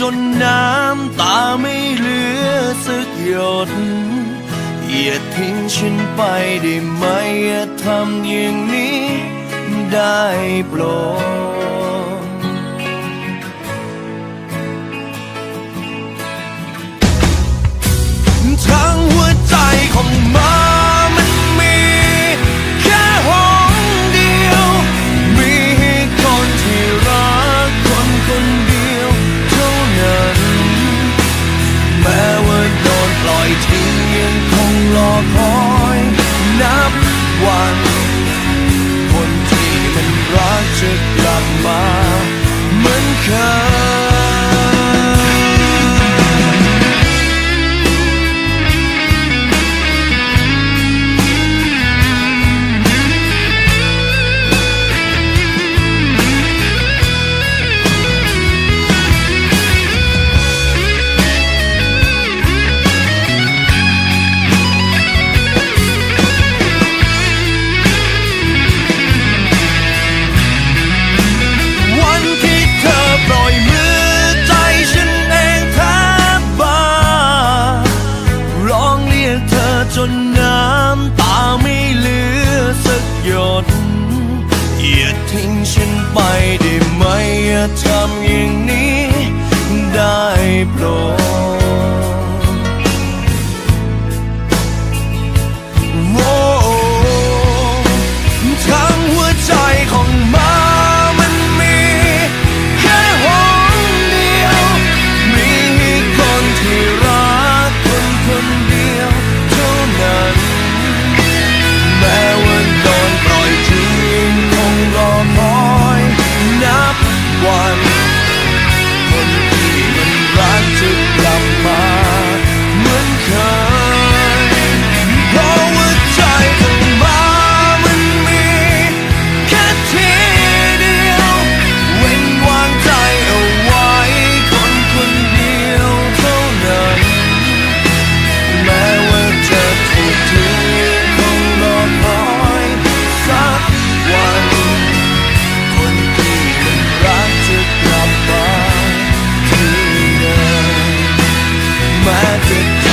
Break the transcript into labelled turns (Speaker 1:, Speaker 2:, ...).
Speaker 1: จนน้ำตาไม่เหลือสักหยดอย่าทิ้งฉันไปได้ไหมอย่าทำอย่างนี้ได้โปรดทั้งหัวใจของมามัน อย่าทิ้งฉันไปได้ไหมอย่าทำอย่างนี้ได้โปรด music